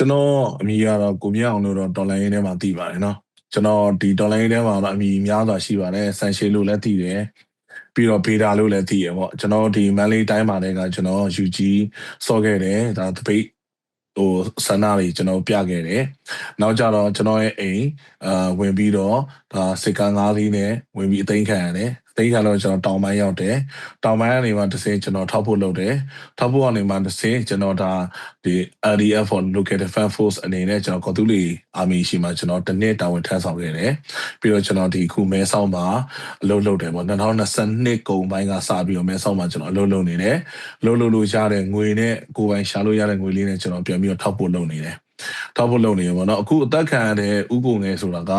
ကျွန်တော်အမည်ကတော့ကိုမြအောင်လို့တော့ဒေါ်လာရင်းထဲမှာတည်ပါတယ်နော်ကျွန်တော်ဒီဒေါ်လာရင်းထဲမှာတော့အမည်များစွာရှိပါတယ်ဆန်ရှေလို့လည်းတည်တယ်ပြီးတော့ဘေတာလို့လည်းတည်ရပေါ့ကျွန်တော်ဒီမန်လေးတိုင်းမှာလည်းကကျွန်တော် UG စောခဲ့တယ်ဒါတပိတ်ဟိုဆန္ဒတွေကျွန်တော်ပြခဲ့တယ်။နောက်ကြတော့ကျွန်တော်ရဲ့အိမ်အာဝင်ပြီးတော့ဒါစစ်ကန်းငါးလေးနဲ့ဝင်ပြီးအသိမ်းခံရတယ်။အ သိမ်းခံတော့ကျွန်တော်တောင်ပိုင်းရောက်တယ်။တောင်ပိုင်းကနေမှတစ်စင်းကျွန်တော်ထောက်ဖို့လုပ်တယ်။ထောက်ဖို့ကနေမှတစ်စင်းကျွန်တော်ဒါဒီ RDF for Local Defense Force အနေနဲ့ကျွန်တော်ကော်တူလီအာမီရှိမှကျွန်တော်တစ်နှစ်တာဝန်ထမ်းဆောင်ခဲ့တယ်။ပြီးတော့ကျွန်တော်ဒီခုမဲဆောက်မှာအလုပ်လုပ်တယ်ပေါ့2022ကုန်ပိုင်းကစပြီးတော့မဲဆောက်မှာကျွန်တော်အလုပ်လုပ်နေတယ်။လုပ်လုပ်လို့ရတဲ့ငွေနဲ့ကိုယ်ပိုင်ရှာလို့ရတဲ့ငွေလေးနဲ့ကျွန်တော်ပြန်ပြီးတော့ထောက်ဖို့လုပ်နေတယ်။ ထောက်ဖို့လုပ်နေရပေါ့နော်အခုအသက်ခံရတဲ့ဥပုံငယ်ဆိုတာက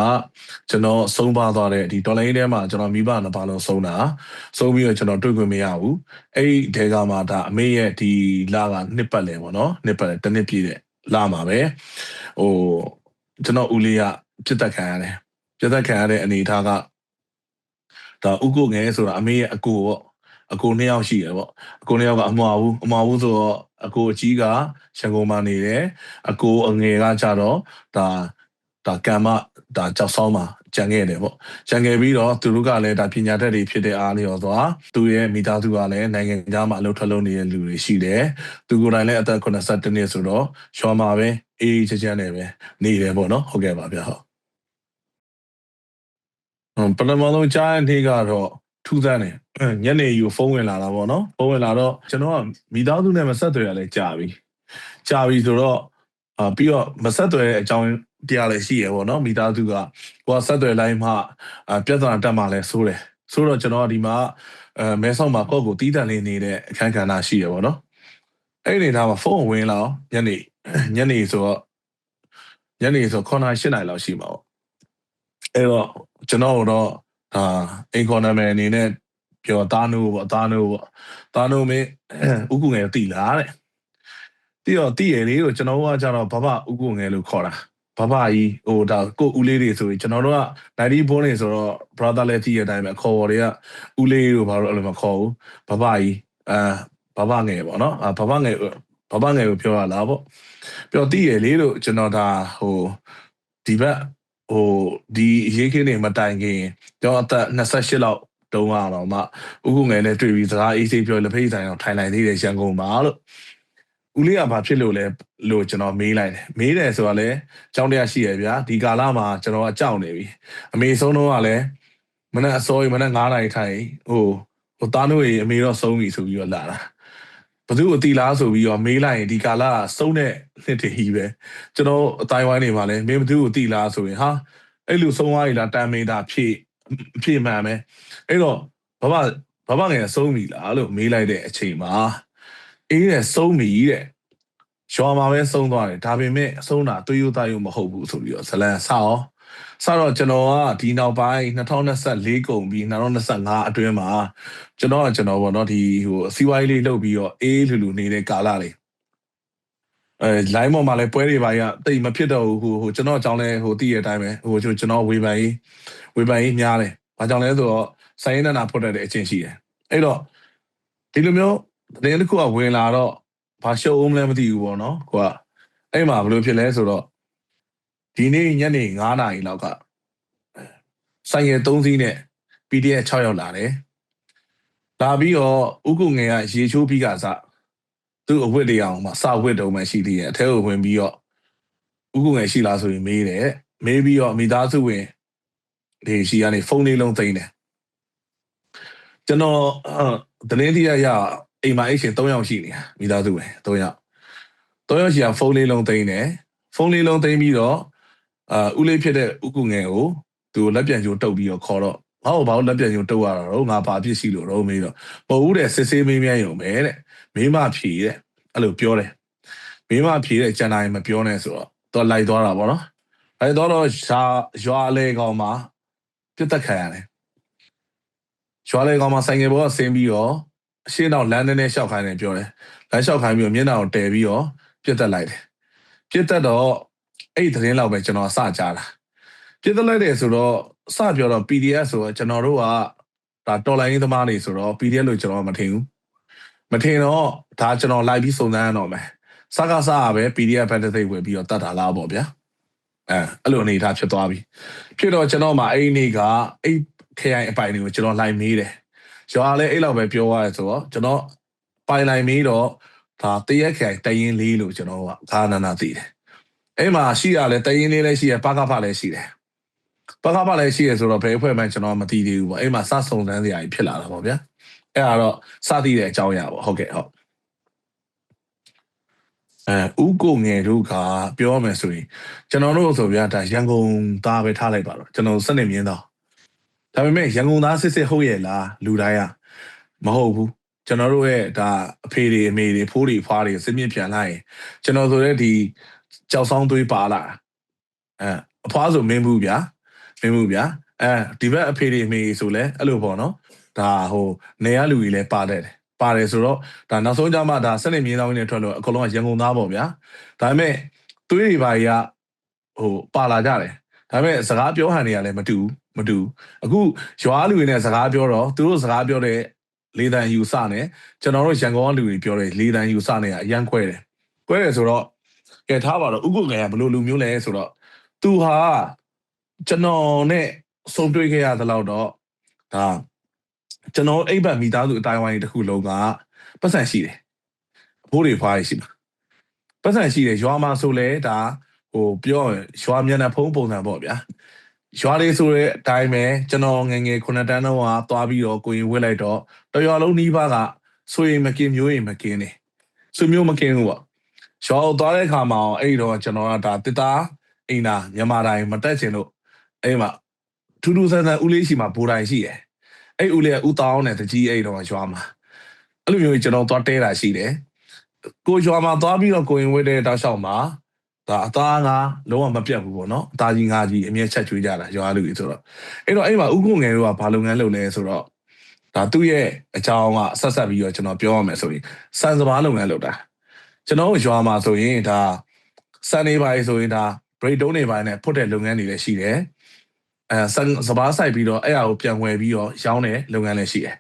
ကျွန်တော်ဆုံးပါသွားတဲ့ဒီဒေါ်လာရင်းထဲမှာကျွန်တော်မိဘနှစ်ပါးလုံးဆုံးတာဆုံးပြီးတော့ကျွန်တော်တွေ့ခွင့်မရဘူးအဲ့ဒီတဲကမှဒါအမေရဲ့ဒီလာကနှစ်ပတ်လဲပေါ့နော်နှစ်ပတ်လဲတစ်နှစ်ပြည့်တဲ့လာမှာပဲဟိုကျွန်တော်ဦးလေးကပြစ်တက်ခံရတယ်ပြစ်တက်ခံရတဲ့အနေအထားကဒါဥကုငယ်ဆိုတာအမေရဲ့အကိုပေါ့ အကိုနှစ်ယောက်ရှိရပေါ့အကိုနှစ်ယောက်ကအမွာဘူးအမွာဘူးဆိုတော့အကိုအကြီးကရန်ကုန်မှာနေတယ်အကိုအငယ်ကကြတော့ဒါဒါကံမဒါကြောက်ဆောင်မှာကြံခဲ့တယ်ပေါ့ကြံခဲ့ပြီးတော့သူတို့ကလည်းဒါပညာတတ်တွေဖြစ်တဲ့အားလျော်စွာသူရဲ့မိသားစုကလည်းနိုင်ငံခြားမှာအလုပ်ထွက်လုပ်နေတဲ့လူတွေရှိတယ်သူကိုယ်တိုင်လည်းအသက်82နှစ်ဆိုတော့ရွာမှာပဲအေးအေးချမ်းချမ်းနဲ့ပဲနေတယ်ပေါ့နော်ဟုတ်ကဲ့ပါဗျာဟုတ်ဟွန်းပထမဆုံးကြားတဲ့နေ့ကတော့ ထူးဆန်းတယ်ညနေယူဖုန်းဝင်လာတာပေါ့နော်ဖုန်းဝင်လာတော့ကျွန်တော်ကမိသားစုနဲ့မဆက်သွယ်ရလဲကြာပြီကြာပြီဆိုတော့အာပြီးတော့မဆက်သွယ်တဲ့အကြောင်းတရားလည်းရှိရပေါ့နော်မိသားစုကကိုကဆက်သွယ်လိုက်မှအာပြဿနာတက်မှလည်းဆိုးတယ်ဆိုတော့ကျွန်တော်ဒီမှာအဲမဲဆောက်မှာကိုယ့်ကိုတီးတန့်လေးနေတဲ့အခန်းကဏ္ဍရှိရပေါ့နော်အဲ့ဒီနေတာမှာဖုန်းဝင်လာညနေညနေဆိုတော့ညနေဆို9:00 8:00နာရီလောက်ရှိမှာပေါ့အဲ့တော့ကျွန်တော်တော့ အာအင်ကော်နမယ်အနေနဲ့ပြောသားနိုးပေါ့သားနိုးပေါ့သားနိုးမင်းဥကုငယ်တိလာတဲ့တိတော့တိရလေးကိုကျွန်တော်ကကြတော့ဘဘဥကုငယ်လို့ခေါ်တာဘဘကြီးဟိုဒါကိုဦးလေးတွေဆိုရင်ကျွန်တော်တို့က90ဘုန်းနေဆိုတော့ brother လည်းတိရတဲ့အတိုင်းပဲခေါ်တွေကဦးလေးတို့ဘာလို့အဲ့လိုမခေါ်ဘူးဘဘကြီးအာဘဘငယ်ပေါ့နော်အာဘဘငယ်ဘဘငယ်ကိုပြောရလားပေါ့ပြောတိရလေးလို့ကျွန်တော်ဒါဟိုဒီဘက် ဟိုဒီရေးခင်းနေမတိုင်ခင်ကျွန်တော်အသက်28လောက်တုန်းကတော့မှဥကုငယ်နဲ့တွေ့ပြီးစကားအေးစိပြောလက်ဖိတ်ဆိုင်အောင်ထိုင်လိုက်သေးတယ်ရန်ကုန်မှာလို့ဦးလေးကဘာဖြစ်လို့လဲလို့ကျွန်တော်မေးလိုက်တယ်မေးတယ်ဆိုတာလဲကြောင်းတရားရှိရဗျာဒီကာလမှာကျွန်တော်ကကြောက်နေပြီအမေဆုံးတော့ကလည်းမနေ့အစောကြီးမနေ့9နာရီထိုင်ဟိုဟိုတားနိုးရေအမေတော့ဆုံးပြီဆိုပြီးတော့လာတာ ဘသူအတီလားဆိုပြီးတော့မေးလိုက်ရင်ဒီကာလကစုံတဲ့နှစ်တည်းကြီးပဲကျွန်တော်အတိုင်းဝိုင်းနေမှာလဲမင်းဘသူကိုတီလားဆိုရင်ဟာအဲ့လိုဆုံးသွားပြီလားတန်မေးတာဖြည့်ဖြည့်မှန်မယ်အဲ့တော့ဘဘဘဘငယ်ဆုံးပြီလားလို့မေးလိုက်တဲ့အချိန်မှာအေးတဲ့ဆုံးပြီတဲ့ရွာမှာပဲဆုံးသွားတယ်ဒါပေမဲ့ဆုံးတာသွေးရိုးသားရိုးမဟုတ်ဘူးဆိုပြီးတော့ဇလန်ဆောက် စတော့ကျွန်တော်ကဒီနောက်ပိုင်း2024ကုန်ပြီး2025အတွင်းမှာကျွန်တော်ကကျွန်တော်ပေါ့နော်ဒီဟိုစီးပွားရေးလေးလုပ်ပြီးတော့အေးလူလူနေတဲ့ကာလလေးအဲ line ပေါ်မှာလည်းပွဲတွေပါရတိတ်မဖြစ်တော့ဘူးဟိုဟိုကျွန်တော်အကြောင်းလဲဟိုတည့်ရတဲ့အတိုင်းပဲဟိုကျွန်တော်ဝေဖန်ရေးဝေဖန်ရေးများတယ်။ဘာကြောင့်လဲဆိုတော့စိုင်းနနာဖွတ်တဲ့အချင်းရှိတယ်။အဲ့တော့ဒီလိုမျိုးတင်းတစ်ခုကဝင်လာတော့ဘာရှုပ်အောင်လဲမသိဘူးပေါ့နော်။ကိုကအဲ့မှာဘယ်လိုဖြစ်လဲဆိုတော့ ဒီနေ့ညနေ9နာရီလောက်ကဆိုင်ရ3စီးနဲ့ PDF 6ရောက်လာတယ်။လာပြီးတော့ဥကုငယ်ကရေချိုးပြီးကစားသူ့အဝတ်တွေအောင်မှစဝတ်တုံးမှရှိသေးတယ်အထဲကိုဝင်ပြီးတော့ဥကုငယ်ရှိလားဆိုရင်မေးတယ်မေးပြီးတော့မိသားစုဝင်ဒီရှိကနေဖုန်းလေးလုံးသိမ်းတယ်ကျွန်တော်တနေ့တည်းရအိမ်မှာအိတ်ရှင်3ယောက်ရှိနေတာမိသားစုဝင်3ယောက်3ယောက်ရှိကဖုန်းလေးလုံးသိမ်းတယ်ဖုန်းလေးလုံးသိမ်းပြီးတော့ အာဦးလေးဖြစ်တဲ့ဥကုငယ်ကိုသူလက်ပြန်ကြိုးတုပ်ပြီးတော့ခေါ်တော့ငါ့ကိုဘာလို့လက်ပြန်ကြိုးတုပ်ရတာတော့ငါဘာဖြစ်ရှိလို့တော့မေးတော့မဟုတ်ဘူးတဲ့စစ်ဆေးမေးမြန်းရုံပဲတဲ့မိမဖြေတဲ့အဲ့လိုပြောတယ်မိမဖြေတဲ့ကျန်တိုင်းမပြောနဲ့ဆိုတော့တော့လိုက်သွားတာပေါ့နော်လိုက်သွားတော့ရှာရွာလေကောင်မှာပြတ်တက်ခံရတယ်ရွာလေကောင်မှာဆိုင်ငယ်ဘောကဆင်းပြီးတော့အရှင်းတော့လမ်းထဲနဲ့ရှောက်ခိုင်းတယ်ပြောတယ်လမ်းရှောက်ခိုင်းပြီးတော့မျက်နှာကိုတဲပြီးတော့ပြတ်တက်လိုက်တယ်ပြတ်တက်တော့ အဲ့ဒီသတင်းလောက်ပဲကျွန်တော်အစကြားတာပြတ်တက်လိုက်တယ်ဆိုတော့စပြောတော့ PDF ဆိုတော့ကျွန်တော်တို့ကဒါတော်လိုင်းသမားတွေဆိုတော့ PDF လို့ကျွန်တော်မထင်ဘူးမထင်တော့ဒါကျွန်တော်လိုက်ပြီးစုံစမ်းရတော့မယ်စကားစားပဲ PDF ဖက်တဲ့သိဝယ်ပြီးတော့တတ်တာလားပေါ့ဗျာအဲအဲ့လိုအနေထားဖြစ်သွားပြီဖြစ်တော့ကျွန်တော်မှအဲ့ဒီနေ့ကအဲ့ခရိုင်အပိုင်တွေကိုကျွန်တော်လိုက်မေးတယ်ရွာလည်းအဲ့လောက်ပဲပြောရတယ်ဆိုတော့ကျွန်တော်ပိုင်လိုက်မေးတော့ဒါတရက်ခရိုင်တရင်လေးလို့ကျွန်တော်ကခါနာနာသိတယ် အဲ့မှာရှိရလဲတရင်လေးလည်းရှိရပကဖလည်းရှိတယ်ပကဖလည်းရှိရဆိုတော့ဘယ်အဖွဲ့မှကျွန်တော်မသိသေးဘူးပေါ့အဲ့မှာစဆုံတန်းစရာကြီးဖြစ်လာတာပေါ့ဗျာအဲ့ဒါတော့စသိတဲ့အကြောင်းအရာပေါ့ဟုတ်ကဲ့ဟုတ်အဲဥကိုငယ်တို့ကပြောရမယ်ဆိုရင်ကျွန်တော်တို့ဆိုဗျာဒါရန်ကုန်သားပဲထားလိုက်ပါတော့ကျွန်တော်စနစ်မြင်းတော့ဒါပေမဲ့ရန်ကုန်သားစစ်စစ်ဟုတ်ရဲ့လားလူတိုင်းကမဟုတ်ဘူးကျွန်တော်တို့ရဲ့ဒါအဖေတွေအမေတွေဖိုးတွေဖွားတွေစစ်မြင့်ပြန်လာရင်ကျွန်တော်ဆိုတဲ့ဒီ ကြောက်ဆောင်သွေးပါလာအဲအဖွားဆိုမင်းဘူးဗျာမင်းဘူးဗျာအဲဒီဘက်အဖေတွေအမေတွေဆိုလဲအဲ့လိုပေါ့နော်ဒါဟိုနေရလူကြီးလဲပါတယ်တယ်ပါတယ်ဆိုတော့ဒါနောက်ဆုံးကြမှာဒါစနစ်မြင်းတောင်းနေထွက်လို့အကုန်လုံးကရန်ကုန်သားပေါ့ဗျာဒါပေမဲ့သွေးတွေပါကြီးကဟိုပါလာကြတယ်ဒါပေမဲ့စကားပြောဟန်တွေကလည်းမတူမတူအခုရွာလူတွေနဲ့စကားပြောတော့သူတို့စကားပြောတဲ့လေတန်ယူစနဲ့ကျွန်တော်တို့ရန်ကုန်ကလူတွေပြောတဲ့လေတန်ယူစနဲ့အရန်ခွဲတယ်ခွဲတယ်ဆိုတော့ ကဲထားပါတော့ဥက္ကုငယ်ကဘယ်လိုလူမျိုးလဲဆိုတော့သူဟာကျွန်တော်နဲ့ဆုံတွေ့ခဲ့ရသလောက်တော့ဒါကျွန်တော်အိပ်ဘက်မိသားစုအတိုင်းဝိုင်းတစ်ခုလုံးကပတ်စံရှိတယ်အဖိုးတွေဖွားရရှိမှာပတ်စံရှိတယ်ရွာမှာဆိုလဲဒါဟိုပြောရင်ရွာမျက်နှာဖုံးပုံစံပေါ့ဗျာရွာလေးဆိုတဲ့အတိုင်းပဲကျွန်တော်ငယ်ငယ်ခုနှစ်တန်းတော့ကသွားပြီးတော့ကိုရင်ဝစ်လိုက်တော့တရွာလုံးနှီးပါးကဆွေမကင်မျိုးရင်မကင်နေဆွေမျိုးမကင်ဘူးပေါ့ ရွာကိုသွားတဲ့အခါမှာအဲ့တော့ကျွန်တော်ကဒါတစ်သားအိမ်သာမြန်မာတိုင်းမတက်ချင်လို့အဲ့မှာထူးထူးဆန်းဆန်းဦးလေးရှိမှာဘူတိုင်းရှိတယ်အဲ့ဦးလေးကဦးတောင်းနဲ့တကြီးအဲ့တော့ရွာမှာအဲ့လိုမျိုးကျွန်တော်သွားတဲတာရှိတယ်ကိုရွာမှာသွားပြီးတော့ကိုရင်ဝစ်တဲ့တောက်လျှောက်မှာဒါအသားငါလုံးဝမပြတ်ဘူးပေါ့နော်အသားကြီးငါကြီးအမြဲချက်ချွေးကြတာရွာလူကြီးဆိုတော့အဲ့တော့အဲ့မှာဥက္ကုငယ်တို့ကဘာလုပ်ငန်းလုပ်လဲဆိုတော့ဒါသူ့ရဲ့အကြောင်းကဆက်ဆက်ပြီးတော့ကျွန်တော်ပြောရမယ်ဆိုရင်စံစဘာလုပ်ငန်းလုပ်တာ ကျွန်တော်ရွာမှာဆိုရင်ဒါစံနေပါဆိုရင်ဒါ break down နေပါနဲ့ဖွတ်တဲ့လုပ်ငန်းတွေလည်းရှိတယ်အဲစံစဘာဆိုင်ပြီးတော့အဲ့အရာကိုပြန်ဝယ်ပြီးတော့ရောင်းတဲ့လုပ်ငန်းလည်းရှိတယ်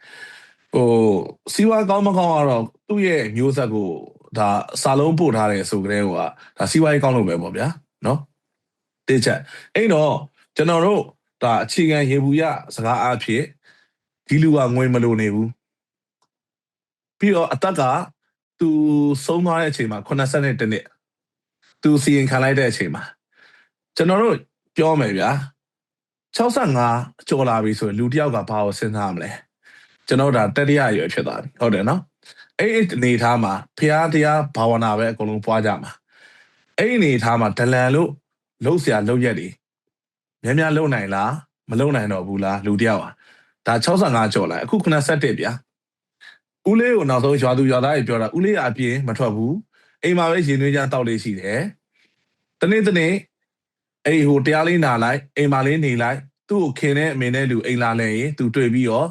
ဟိုစီဝါကောင်းမကောင်းကတော့သူ့ရဲ့မျိုးဆက်ကိုဒါစာလုံးပို့ထားတယ်ဆိုကြတဲ့ဟိုကဒါစီဝါရေးကောင်းလို့ပဲပေါ့ဗျာနော်တေးချက်အဲ့တော့ကျွန်တော်တို့ဒါအခြေခံရေဘူးရစကားအဖြစ်ဒီလူကငွေမလိုနေဘူးပြီးတော့အသက်က သူဆုံးသွားတဲ့အချိန်မှာ80နဲ့တနစ်သူစီရင်ခံလိုက်တဲ့အချိန်မှာကျွန်တော်တို့ပြောမယ်ဗျာ65ကျော်လာပြီဆိုရင်လူတစ်ယောက်ကဘာကိုစဉ်းစားမလဲကျွန်တော်ဒါတတိယရွယ်ဖြစ်သွားပြီဟုတ်တယ်နော်အဲ့ဒီအနေထားမှာဖျားတရားဘာဝနာပဲအကုန်လုံးပွားကြမှာအဲ့ဒီအနေထားမှာဒလန်လို့လှုပ်ရှားလှုပ်ရက်တွေများများလှုပ်နိုင်လားမလှုပ်နိုင်တော့ဘူးလားလူတစ်ယောက်อ่ะဒါ65ကျော်လာအခု97ဗျာ ဦးလေးကိုနောက်ဆုံးရွာသူရွာသားတွေပြောတာဦးလေးအပြင်မထွက်ဘူးအိမ်မှာပဲရင်သွေးချမ်းတောက်လေးရှိတယ်တနေ့တနေ့အဲ့ဟိုတရားလေးနာလိုက်အိမ်မှာလေးနေလိုက်သူ့ကိုခင်တဲ့အမေနဲ့လူအိမ်လာလဲရင်သူတွေ့ပြီးတော့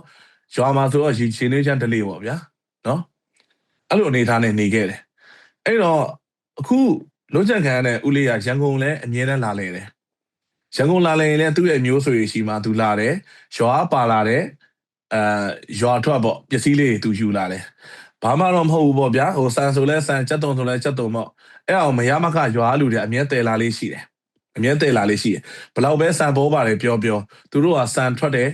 ရွာမှာဆိုတော့ရင်သွေးချမ်းတလေးပေါ့ဗျာနော်အဲ့လိုအနေထားနဲ့နေခဲ့တယ်အဲ့တော့အခုလုံးချက်ခံရတဲ့ဦးလေးကရန်ကုန်လည်းအမြဲတမ်းလာလဲတယ်ရန်ကုန်လာလဲရင်လည်းသူ့ရဲ့မျိုးဆွေရှိမှသူလာတယ်ရွာပါလာတယ် အဲရွာထွက်ပေါ့ပစ္စည်းလေးသူယူလာတယ်ဘာမှတော့မဟုတ်ဘူးပေါ့ဗျာဟိုဆန်ဆိုလဲဆန်ချက်တုံဆိုလဲချက်တုံပေါ့အဲ့အောင်မရမခရွာလူတွေအမြဲတဲလာလေးရှိတယ်အမြဲတဲလာလေးရှိတယ်ဘလောက်ပဲဆန်ပေါ်ပါတယ်ပြောပြောသူတို့ကဆန်ထွက်တဲ့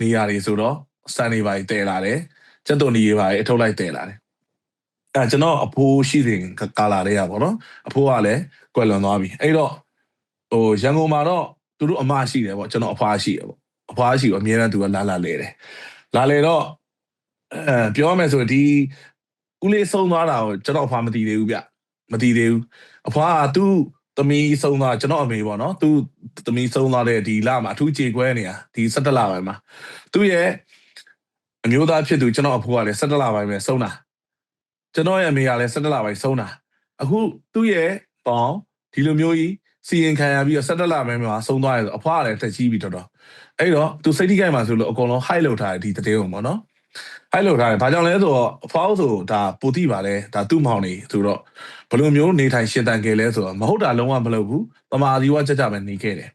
နေရာတွေဆိုတော့ဆန်တွေပါတဲလာတယ်ချက်တုံတွေပါအထုတ်လိုက်တဲလာတယ်အဲကျွန်တော်အဖိုးရှိတယ်ကာလာလေးရပါတော့အဖိုးကလည်းကွယ်လွန်သွားပြီအဲ့တော့ဟိုရန်ကုန်မှာတော့သူတို့အမရှိတယ်ပေါ့ကျွန်တော်အဖွားရှိတယ်ပေါ့ အဖွားရှိတော့အမြဲတမ်းသူကလာလာလဲတယ်လာလေတော့အဲပြောရမယ်ဆိုဒီဦးလေးဆုံးသွားတာကိုကျွန်တော်အဖွားမသိသေးဘူးဗျမသိသေးဘူးအဖွားကသူ့သမီးဆုံးသွားကျွန်တော်အမေပေါ့နော်သူ့သမီးဆုံးသွားတဲ့ဒီလမှာအထူးကြေခွဲနေတာဒီ17လပိုင်းမှာသူ့ရဲ့အမျိုးသားဖြစ်သူကျွန်တော်အဖိုးကလည်း17လပိုင်းပဲဆုံးတာကျွန်တော်ရဲ့အမေကလည်း17လပိုင်းဆုံးတာအခုသူ့ရဲ့ပေါင်ဒီလိုမျိုးကြီးစီရင်ခံရပြီးတော့17လပိုင်းမှာဆုံးသွားတယ်ဆိုအဖွားကလည်းတက်ကြီးပြီတော်တော် အဲ့တော့သူစိတ်ထိခိုက်မှဆိုလို့အကုန်လုံး high လုပ်ထားတယ်ဒီတည်ုံပေါ့နော် high လုပ်ထားတယ်ဘာကြောင့်လဲဆိုတော့အဖွားဆိုဒါပိုတိပါလဲဒါသူ့မောင်နေဆိုတော့ဘယ်လိုမျိုးနေထိုင်ရှင်တန်ခဲ့လဲဆိုတော့မဟုတ်တာလုံးဝမလုပ်ဘူးပမာဒီဝကြကြပဲနေခဲ့တယ်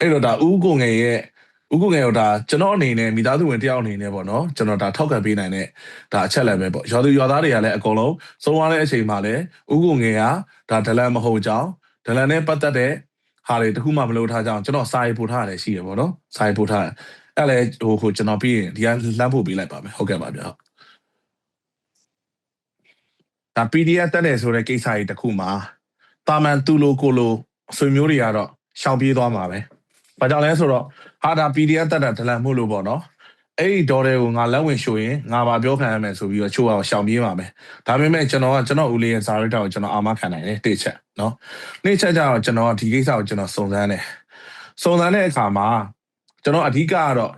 အဲ့တော့ဒါဦးကိုငယ်ရဲ့ဥက္ကုငယ်တော့ဒါကျွန်တော်အနေနဲ့မိသားစုဝင်တယောက်အနေနဲ့ပေါ့နော်ကျွန်တော်ဒါထောက်ခံပေးနိုင်တဲ့ဒါအချက်လည်းပဲပေါ့ရွာသူရွာသားတွေကလည်းအကုန်လုံးသုံးသွားတဲ့အချိန်မှာလည်းဥက္ကုငယ်ကဒါဒလန်မဟုတ်ကြောင်းဒလန်နဲ့ပတ်သက်တဲ့ ဟာတွေတခုမှမလုပ်ထားကြအောင်ကျွန်တော်စာရေးပို့ထားရတယ်ရှိရပေါ့နော်စာရေးပို့ထားတယ်အဲ့လည်းဟိုဟိုကျွန်တော်ပြီးရင်ဒီကလှမ်းဖို့ပေးလိုက်ပါမယ်ဟုတ်ကဲ့ပါဗျာဒါ PDF တက်တယ်ဆိုတဲ့ကိစ္စကြီးတစ်ခုမှာတာမန်သူလိုကိုလိုအဆွေမျိုးတွေကတော့ရှောင်ပြေးသွားမှာပဲ။ဘာကြောင့်လဲဆိုတော့ဟာဒါ PDF တက်တာဒလန်မှုလို့ပေါ့နော်။ အဲ့ဒီဒေါ်တွေကိုငါလက်ဝင်ရှို့ရင်ငါပါပြောခံရမယ်ဆိုပြီးတော့ချိုးအောင်ရှောင်ပြေးမှာပဲ။ဒါပေမဲ့ကျွန်တော်ကကျွန်တော်ဦးလေးရဲ့ဇာရိတာကိုကျွန်တော်အာမခံနိုင်တယ်တိချက်နော်။နေ့ချက်ကျတော့ကျွန်တော်ကဒီကိစ္စကိုကျွန်တော်စုံစမ်းတယ်။စုံစမ်းတဲ့အခါမှာကျွန်တော်အဓိကကတော့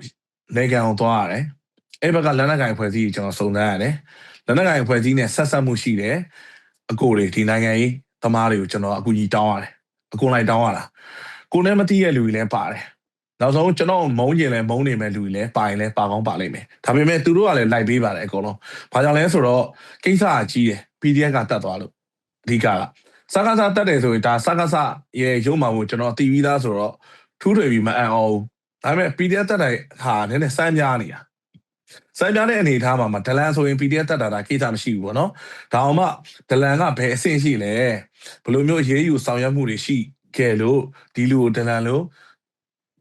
လေကန်ကိုသွားရတယ်။အဲ့ဘက်ကလက်နက်ကင်ဖွဲ့စည်းကိုကျွန်တော်စုံစမ်းရတယ်။လက်နက်ကင်ဖွဲ့စည်းနဲ့ဆက်ဆက်မှုရှိတယ်။အကိုတွေဒီနိုင်ငံရေးသမားတွေကိုကျွန်တော်အကူကြီးတောင်းရတယ်။အကုန်လိုက်တောင်းရတာ။ကိုနဲ့မသိတဲ့လူတွေလည်းပါတယ်။ နောက်ဆုံးကျွန်တော်မုန်းကျင်လဲမုန်းနေမဲ့လူတွေလည်းပါရင်လည်းပါကောင်းပါလိမ့်မယ်။ဒါပေမဲ့သူတို့ကလည်းလိုက်ပေးပါတယ်အကုန်လုံး။ဘာကြောင့်လဲဆိုတော့ကိစ္စအကြီးတယ် PDF ကတတ်သွားလို့အဓိကကစကားစားတတ်တယ်ဆိုရင်ဒါစကားစားရဲ့ရုံမှမို့ကျွန်တော်တီးပြီးသားဆိုတော့ထူးထွေပြီးမအံ့အောင်ဒါပေမဲ့ PDF တက်တဲ့ဟာနည်းနည်းစမ်းပြားနေတာစမ်းပြားတဲ့အနေအထားမှာမဒလန်ဆိုရင် PDF တက်တာဒါကိစ္စမရှိဘူးပေါ့နော်ဒါအောင်မှဒလန်ကဘယ်အဆင့်ရှိလဲဘယ်လိုမျိုးရေးယူဆောင်ရွက်မှုတွေရှိခဲ့လို့ဒီလူကိုဒလန်လို့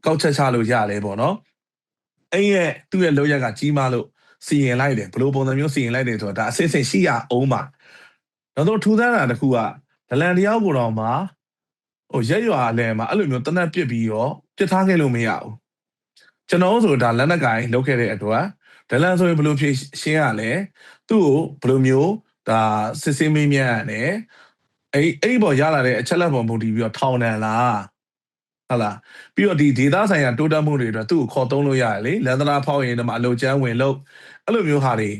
ကောက်ချက်ချလို့ရလဲပေါ့နော်အဲ့ရဲ့သူ့ရဲ့လောက်ရကကြီးမားလို့စီရင်လိုက်တယ်ဘယ်လိုပုံစံမျိုးစီရင်လိုက်တယ်ဆိုတော့ဒါအစစ်စစ်ရှိရအောင်ပါနောက်တော့ထူးဆန်းတာတစ်ခုကဒလန်တယောက်ကိုတော့မှဟိုရက်ရွာလဲမှာအဲ့လိုမျိုးတနက်ပစ်ပြီးတော့ပစ်ထားခဲ့လို့မရဘူးကျွန်တော်ဆိုဒါလက်နက်ကင်လုပ်ခဲ့တဲ့အတွက်ဒလန်ဆိုရင်ဘယ်လိုဖြေရှင်းရလဲသူ့ကိုဘယ်လိုမျိုးဒါစစ်စစ်မင်းမြတ်ရတယ်အဲ့အဲ့ဒီပေါ်ရလာတဲ့အချက်လက်ပေါ်မူတည်ပြီးတော့ထောင်တယ်လား ဟုတ်လားပြီးတော့ဒီဒေတာဆိုင်ရာတိုးတက်မှုတွေအတွက်သူ့ကိုခေါ်သုံးလို့ရတယ်လေလန်ဒနာဖောက်ရင်တော့အလုပ်ကျန်းဝင်လို့အဲ့လိုမျိုးဟာတွေ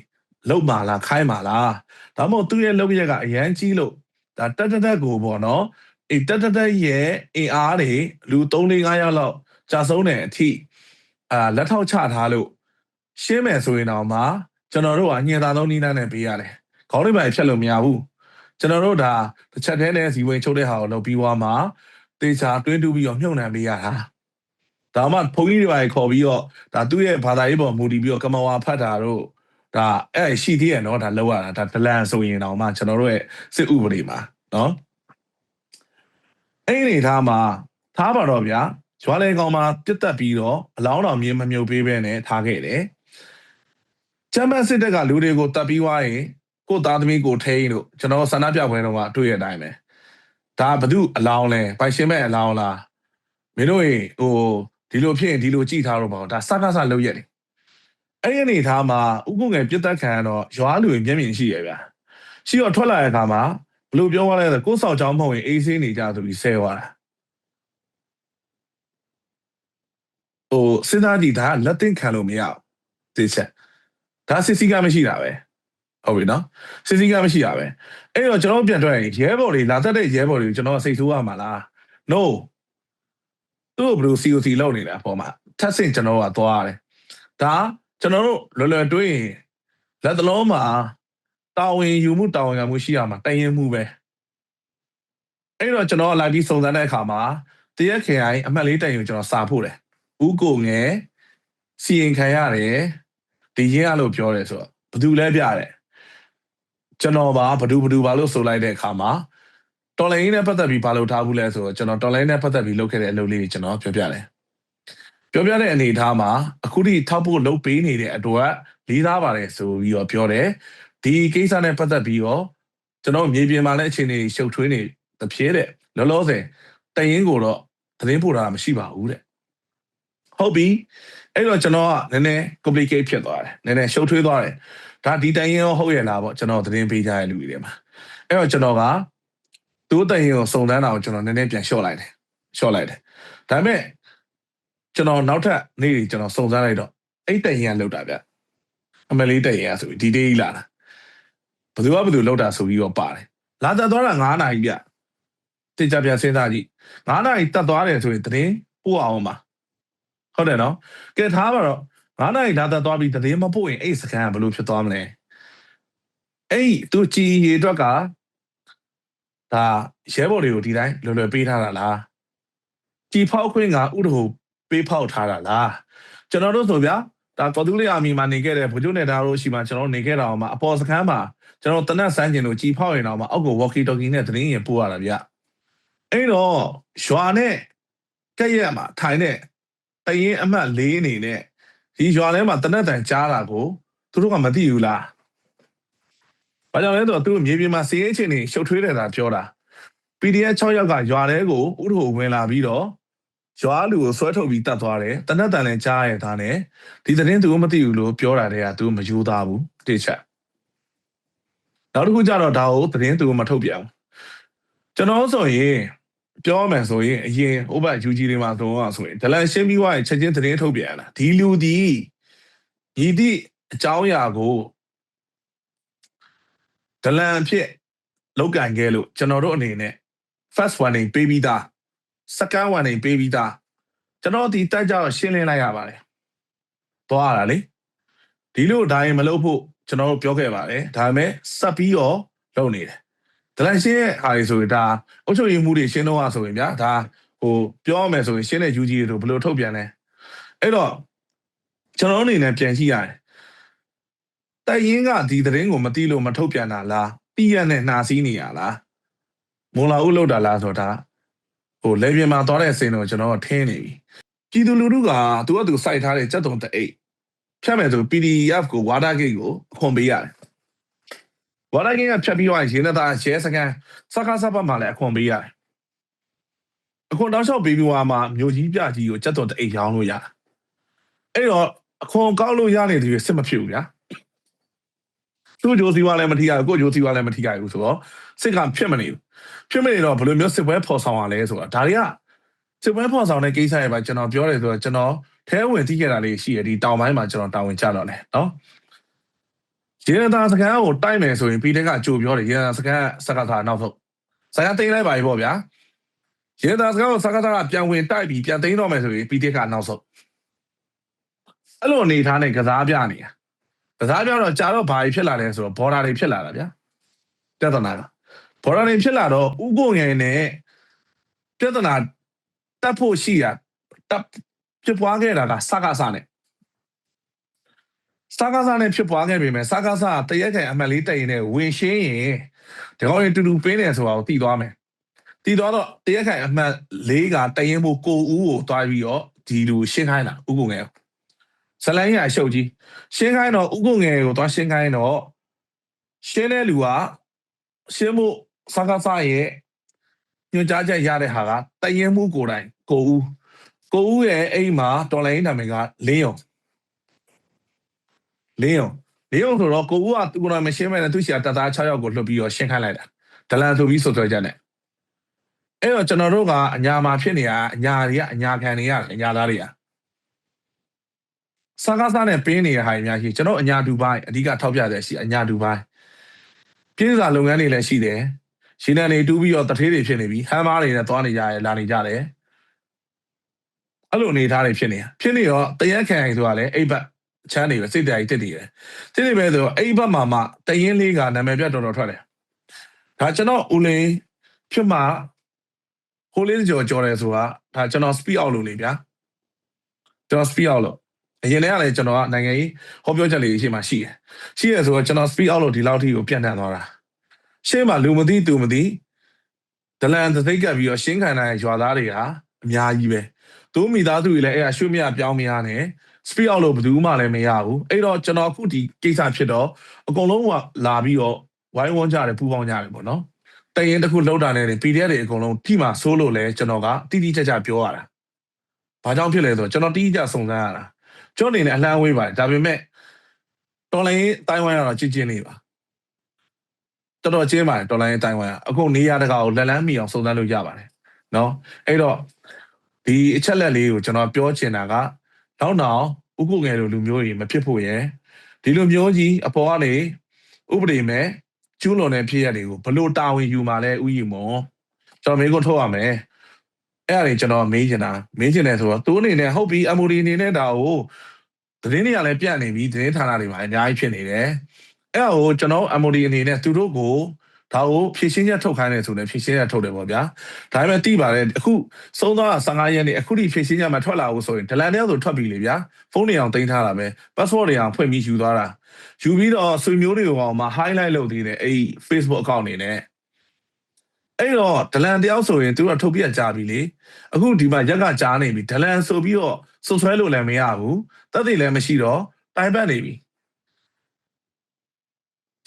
လုံမာလားခိုင်းမာလားဒါမှမဟုတ်သူ့ရဲ့လုပ်ရက်ကအရန်ကြီးလို့ဒါတက်တက်တက်ကိုပေါ့နော်အေးတက်တက်တက်ရဲ့အင်အားတွေလူ3 4 5ရောက်လောက်ကြာဆုံးတဲ့အထိအာလက်ထောက်ချထားလို့ရှင်းမယ်ဆိုရင်တော့မှကျွန်တော်တို့ကညင်သာသုံးနီးနဲ့ပေးရတယ်ခေါင်းလေးပိုင်းဖြတ်လို့မရဘူးကျွန်တော်တို့ဒါတစ်ချက်တည်းနဲ့ဇီဝင်ချုပ်တဲ့ဟာကိုလုပ်ပြီးသွားမှ တေချာတွင်းတူးပြီးတော့မြုပ်နှံပေးရတာဒါမှဘုန်းကြီးတွေပါခေါ်ပြီးတော့ဒါသူ့ရဲ့ဘာသာရေးပေါ်မူတည်ပြီးတော့ကမဝါဖတ်တာတို့ဒါအဲ့ရှိသေးရနော်ဒါလောက်ရတာဒါဒလန်ဆိုရင်တော့မှကျွန်တော်တို့ရဲ့စစ်ဥပဒေမှာနော်အဲ့ဒီထားမှာထားပါတော့ဗျာရွာလေကောင်မှာပြတ်တက်ပြီးတော့အလောင်းတော်မြင်းမမြုပ်ပေးပဲနဲ့ထားခဲ့တယ်ချမ်းမစစ်တပ်ကလူတွေကိုတပ်ပြီးွားရင်ကိုသားသမီးကိုထိန်းလို့ကျွန်တော်ဆန္ဒပြပွဲတော့ကတွေ့ရတဲ့အတိုင်းပဲ ဒါဘသူအလောင်းလဲပိုင်ရှင်မဲ့အလောင်းလားမင်းတို့ရေဟိုဒီလိုဖြစ်ရင်ဒီလိုကြည်ထားတော့ပါဒါစကားစလုပ်ရက်တယ်အဲ့ဒီအနေထားမှာဥပုငယ်ပြတ်တက်ခံတော့ရွာလူတွေမျက်မြင်ရှိရဗျာရှိတော့ထွက်လာတဲ့အခါမှာဘလို့ပြောသွားလဲဆိုကိုယ်ဆောက်ချောင်းမဟုတ်ရင်အေးဆေးနေကြဆိုပြီးဆဲသွားတာဟိုစဉ်းစားကြည့်ဒါလက်သိမ့်ခံလို့မရဘူးသိချက်ဒါစစ်စီကမရှိတာပဲ ဟုတ်ပြီနော်စစ်စီကမရှိတာပဲအဲ့တော့ကျွန်တော်ပြန်တွေ့ရင်ရဲဘော်တွေလာတက်တဲ့ရဲဘော်တွေကိုကျွန်တော်စိတ်ဆိုးရမှာလား no သူ့ဘယ်လို COC လောက်နေတာပေါ်မှာထပ်ဆင့်ကျွန်တော်ကသွားရတယ်ဒါကျွန်တော်တို့လွယ်လွယ်တွေးရင်လက်တလုံးမှာတာဝန်ယူမှုတာဝန်ခံမှုရှိရမှာတရင်မှုပဲအဲ့တော့ကျွန်တော်ကလာပြီးစုံစမ်းတဲ့အခါမှာတရက်ခင်အိုင်အမှတ်လေးတိုင်ကိုကျွန်တော်စာဖို့တယ်ဥကိုငယ်စီရင်ခံရတယ်ဒီရင်းအလို့ပြောတယ်ဆိုတော့ဘသူလဲပြတယ် ကျွန်တော်ပါဘဒူဘဒူပါလို့ဆိုလိုက်တဲ့အခါမှာတော်လိုင်းနဲ့ပတ်သက်ပြီးဘာလို့ထားဘူးလဲဆိုတော့ကျွန်တော်တော်လိုင်းနဲ့ပတ်သက်ပြီးလုပ်ခဲ့တဲ့အလုပ်လေးကိုကျွန်တော်ပြောပြတယ်ပြောပြတဲ့အနေအထားမှာအခုထိထောက်ဖို့လုပ်ပေးနေတဲ့အတွက်လေးသားပါတယ်ဆိုပြီးတော့ပြောတယ်ဒီကိစ္စနဲ့ပတ်သက်ပြီးတော့ကျွန်တော်မြေပြင်မှာလည်းအခြေအနေရှုပ်ထွေးနေသဖြင့်တဲ့လောလောဆယ်တရင်ကိုတော့သတင်းပို့တာမရှိပါဘူးတဲ့ဟုတ်ပြီအဲ့တော့ကျွန်တော်ကနည်းနည်း complicate ဖြစ်သွားတယ်နည်းနည်းရှုပ်ထွေးသွားတယ် ဒါဒီတရင်ရောဟုတ်ရဲ့လားပေါ့ကျွန်တော်သတင်းပေးကြတဲ့လူတွေမှာအဲ့တော့ကျွန်တော်ကသူ့တရင်ကိုစုံစမ်းတာကိုကျွန်တော်နည်းနည်းပြန်လျှော့လိုက်တယ်လျှော့လိုက်တယ်ဒါပေမဲ့ကျွန်တော်နောက်ထပ်နေ့တွေကျွန်တော်စုံစမ်းလိုက်တော့အဲ့တရင်ကလောက်တာဗျအမလေးတရင်ကဆိုပြီးဒီဒေးကြီးလာတာဘယ်သူကဘယ်သူလောက်တာဆိုပြီးတော့ပါတယ်လာတက်သွားတာ9နာရီဗျတင်ကြပြန်စဉ်းစားကြည့်9နာရီတက်သွားတယ်ဆိုရင်သတင်းပို့အောင်ပါဟုတ်တယ်နော်ကဲထားပါတော့ 9နာရီလာတက်သွားပြီးသတင်းမပို့ရင်အဲ့စကန်ကဘယ်လိုဖြစ်သွားမလဲအဲ့သူကြည်ရေအတွက်ကဒါရဲဘော်တွေကိုဒီတိုင်းလွယ်လွယ်ပေးထားတာလားကြည်ဖောက်ခွင့်ကဥဒဟုပပေးဖောက်ထားတာလားကျွန်တော်တို့ဆိုဗျာဒါကော်တူးလေးအာမီမှာနေခဲ့တဲ့ဗိုလ်ချုပ်နေတာတို့ရှိမှကျွန်တော်တို့နေခဲ့တာအောင်မှာအပေါ်စခန်းမှာကျွန်တော်တနက်စမ်းကျင်လို့ကြီးဖောက်ရင်တော့မှအောက်ကို walkie talkie နဲ့သတင်းရင်ပို့ရတာဗျအဲ့တော့ရွာနဲ့ကက်ရက်မှာထိုင်တဲ့တရင်အမှတ်၄အနေနဲ့ ဒီရွာထဲမှာတနက်တန်ကြားတာကိုသူတို့ကမသိဘူးလားဘာကြောင့်လဲဆိုတော့သူတို့မြေပြင်မှာစီးရင်ချင်းနေရှုပ်ထွေးတယ်တာပြောတာ PDF 6ယောက်ကရွာထဲကိုဥထုဝင်လာပြီးတော့ရွာလူကိုဆွဲထုတ်ပြီးတတ်သွားတယ်တနက်တန်လည်းကြားရတာနဲ့ဒီသတင်းသူကမသိဘူးလို့ပြောတာတည်းကသူမယူသားဘူးတိချက်နောက်တစ်ခုကျတော့ဒါကိုသတင်းသူကမထုတ်ပြန်ဘူးကျွန်တော်ဆိုရင် ပြောမယ်ဆိုရင်အရင်ဥပဒေ UG တွေမှာဆိုတော့ဆိုရင်ဒလန်ရှင်းပြီးွားရင်ချက်ချင်းသတင်းထုတ်ပြန်လာဒီလူဒီညီတိအကြောင်းအရာကိုဒလန်အဖြစ်လောက်ကင်ခဲ့လို့ကျွန်တော်တို့အနေနဲ့ first warning ပေးပြီးသား second warning ပေးပြီးသားကျွန်တော်ဒီတက်ကြတော့ရှင်းလင်းလိုက်ရပါတယ်သွားရတာလေဒီလိုဒါရင်မလုပ်ဖို့ကျွန်တော်တို့ပြောခဲ့ပါတယ်ဒါပေမဲ့ဆက်ပြီးတော့လုပ်နေတယ် ဒလန်ရှင်းရဲ့ဟာတွေဆိုရင်ဒါအုပ်ချုပ်ရေးမှုတွေရှင်းတော့ဆိုရင်ဗျာဒါဟိုပြောရမယ်ဆိုရင်ရှင်းတဲ့ UG တွေတို့ဘယ်လိုထုတ်ပြန်လဲအဲ့တော့ကျွန်တော်အနေနဲ့ပြန်ကြည့်ရတယ်တိုင်ရင်ကဒီသတင်းကိုမသိလို့မထုတ်ပြန်တာလားတိရနဲ့နှာစီးနေရလားမွန်လာဦးလောက်တာလားဆိုတာဟိုလေပြင်မှာသွားတဲ့အစင်တော့ကျွန်တော်ထင်းနေပြီပြည်သူလူထုကသူကသူစိုက်ထားတဲ့စက်တုံတအိတ်ဖြတ်မယ်ဆို PDF ကို water gate ကိုအခွန်ပေးရတယ် water gate ကဖြတ်ပြီးတော့ရင်းသားရဲစကန်စကားစပတ်မှလည်းအခွန်ပေးရတယ်အခွန်တောင်းလျှောက်ပေးပြီးသွားမှမြို့ကြီးပြကြီးကိုစက်တုံတအိတ်ရောင်းလို့ရတယ်အဲ့တော့အခွန်ကောက်လို့ရနေတယ်စစ်မဖြစ်ဘူးဗျာသူ့ဂျိုစီဝါလည်းမထိရဘူးကိုဂျိုစီဝါလည်းမထိရဘူးဆိုတော့စစ်ကဖြစ်မနေဘူးဖြစ်မနေတော့ဘယ်လိုမျိုးစစ်ပွဲဖော်ဆောင်ရလဲဆိုတာဒါတွေကစစ်ပွဲဖော်ဆောင်တဲ့ကိစ္စတွေပါကျွန်တော်ပြောတယ်ဆိုတော့ကျွန်တော်ထဲဝင်သိခဲ့တာလေးရှိရဒီတောင်ပိုင်းမှာကျွန်တော်တာဝန်ကျတော့တယ်နော် ရေနတာစကန်ကိုတိုက်မယ်ဆိုရင်ပြီးတဲ့ကကြိုပြောတယ်ရေနတာစကန်စကားသာနောက်ဆုံးစကန်သိမ်းလိုက်ပါပြီပေါ့ဗျာရေနတာစကန်ကိုစကားသာကပြန်ဝင်တိုက်ပြီးပြန်သိမ်းတော့မယ်ဆိုရင်ပြီးတဲ့ကနောက်ဆုံးအဲ့လိုအနေထားနဲ့ကစားပြနေတာကစားပြတော့ကြာတော့ဘာတွေဖြစ်လာလဲဆိုတော့ဘော်ဒါတွေဖြစ်လာတာဗျာပြဿနာကဘော်ဒါတွေဖြစ်လာတော့ဥကိုငယ်နဲ့ပြဿနာတက်ဖို့ရှိတာတက်ဖြစ်ပွားခဲ့တာကစကားစနဲ့ စကားစနဲ့ဖြစ်ပွားခဲ့ပြီမဲ့စကားစတရက်ခိုင်အမှတ်လေးတက်ရင်လည်းဝင်ရှင်းရင်ဒီကောင်ရင်တူတူပေးနေဆိုတာကိုသိသွားမယ်သိသွားတော့တရက်ခိုင်အမှတ်လေးကတရင်ဖို့ကိုဦးကိုတွားပြီးတော့ဒီလူရှင်းခိုင်းတာဥကိုငယ်ဇလန်းရရှုပ်ကြီးရှင်းခိုင်းတော့ဥကိုငယ်ကိုတွားရှင်းခိုင်းတော့ရှင်းတဲ့လူကရှင်းမှုစကားစရဲ့ညွှန်ကြားချက်ရတဲ့ဟာကတရင်မှုကိုယ်တိုင်ကိုဦးကိုဦးရဲ့အိမ်မှာတော်လိုင်းနာမည်ကလင်းယုံ လင်းယုံလင်းယုံဆိုတော့ကိုဦးကသူကမရှင်းမဲ့နဲ့သူ့ရှာတသား6ယောက်ကိုလွှတ်ပြီးတော့ရှင်းခိုင်းလိုက်တာဒလန်ဆိုပြီးဆိုဆွဲကြတယ်အဲ့တော့ကျွန်တော်တို့ကအညာမှာဖြစ်နေရအညာတွေကအညာခံနေရတယ်အညာသားတွေကစကားစားနဲ့ပင်းနေရဟာအများကြီးကျွန်တော်အညာဒူဘိုင်းအဓိကထောက်ပြတဲ့ရှိအညာဒူဘိုင်းပြည်စာလုပ်ငန်းတွေလည်းရှိတယ်ရှင်းနေနေတူးပြီးတော့တထေးတွေဖြစ်နေပြီဟမ်းမားတွေနဲ့သွားနေကြရလာနေကြတယ်အဲ့လိုအနေထားတွေဖြစ်နေတာဖြစ်နေတော့တရက်ခံဆိုတာလည်းအိပ်ဘတ် ချမ်းနေပဲစိတ်တရားကြီးတက်တည်တယ်တက်နေပဲဆိုတော့အိပ်ဘတ်မှာမှတရင်လေးကနာမည်ပြတော်တော်ထွက်တယ်ဒါကျွန်တော်ဦးလင်းဖြစ်မှာဟိုလေးကြော်ကြော်တယ်ဆိုတာဒါကျွန်တော် speed out လုပ်နေဗျာကျွန်တော် speed out လို့အရင်တည်းကလည်းကျွန်တော်ကနိုင်ငံရေးဟောပြောချက်လေးရှိမှရှိတယ်ရှိရဆိုတော့ကျွန်တော် speed out လို့ဒီလောက်ထိကိုပြန့်နှံ့သွားတာရှင်းမှာလူမသိသူမသိဒလန်သသိက်ကပ်ပြီးတော့ရှင်းခံနိုင်ရွာသားတွေဟာအများကြီးပဲသူမိသားစုတွေလည်းအဲ့ဒါရွှေ့မြပြောင်းမရနဲ့ speed out လို့ဘယ်သူမှလည်းမရဘူးအဲ့တော့ကျွန်တော်အခုဒီကိစ္စဖြစ်တော့အကုန်လုံးကလာပြီးတော့ဝိုင်းဝန်းကြတယ်ပူပေါင်းကြတယ်ပေါ့နော်တရင်တစ်ခုလောက်တာနဲ့ PDF တွေအကုန်လုံးထိမှဆိုးလို့လဲကျွန်တော်ကတိတိကျကျပြောရတာဘာကြောင့်ဖြစ်လဲဆိုတော့ကျွန်တော်တိတိကျစုံစမ်းရတာကျွန်တော်အနေနဲ့အလန့်ဝေးပါတယ်ဒါပေမဲ့တော်လိုင်းတိုင်းဝိုင်းကတော့ကြည်ကျင်းနေပါတော်တော်ကျင်းပါတယ်တော်လိုင်းတိုင်းဝိုင်းကအခုနေရာတကာကိုလက်လန်းမီအောင်စုံစမ်းလို့ရပါတယ်နော်အဲ့တော့ဒီအချက်လက်လေးကိုကျွန်တော်ပြောချင်တာက နောက်နောက်ဥက္ကုငယ်လိုလူမျိုးတွေမဖြစ်ဖို့ရယ်ဒီလိုမျိုးကြီးအပေါ်ကနေဥပဒေမဲ့ကျူးလွန်တဲ့ဖြစ်ရပ်တွေကိုဘလို့တာဝန်ယူမှာလဲဥယျာဉ်မောကျွန်တော်မေးခွန်းထုတ်ရမယ်အဲ့ဒါတွေကျွန်တော်မေးချင်တာမေးချင်တယ်ဆိုတော့သူအနေနဲ့ဟုတ်ပြီ MOD အနေနဲ့ဒါကိုသတင်းတွေကလည်းပြတ်နေပြီသတင်းဌာနတွေမှာအများကြီးဖြစ်နေတယ်အဲ့ဒါကိုကျွန်တော် MOD အနေနဲ့သူတို့ကို ဒါကိုဖြည့်ရှင်းချက်ထုတ်ခိုင်းတယ်ဆိုရင်ဖြည့်ရှင်းချက်ထုတ်တယ်ပေါ့ဗျာဒါပေမဲ့တိပါတယ်အခုသုံးသွား15ရက်နေအခုထိဖြည့်ရှင်းချက်မထွက်လာဘူးဆိုရင်ဒလန်တယောက်ဆိုထွက်ပြီလေဗျာဖုန်းတွေအောင်တင်ထားတာပဲ password တွေအောင်ဖွင့်ပြီးယူသွားတာယူပြီးတော့ဆွေမျိုးတွေကိုအောင်မှ highlight လုပ်သေးတယ်အဲ့ Facebook account နေနဲ့အဲ့တော့ဒလန်တယောက်ဆိုရင်သူကထုတ်ပြကြပြီလေအခုဒီမှာရက်ကကြားနေပြီဒလန်ဆိုပြီးတော့ဆွဆွဲလို့လည်းမရဘူးတက်သေးလည်းမရှိတော့တိုင်ပတ်နေပြီ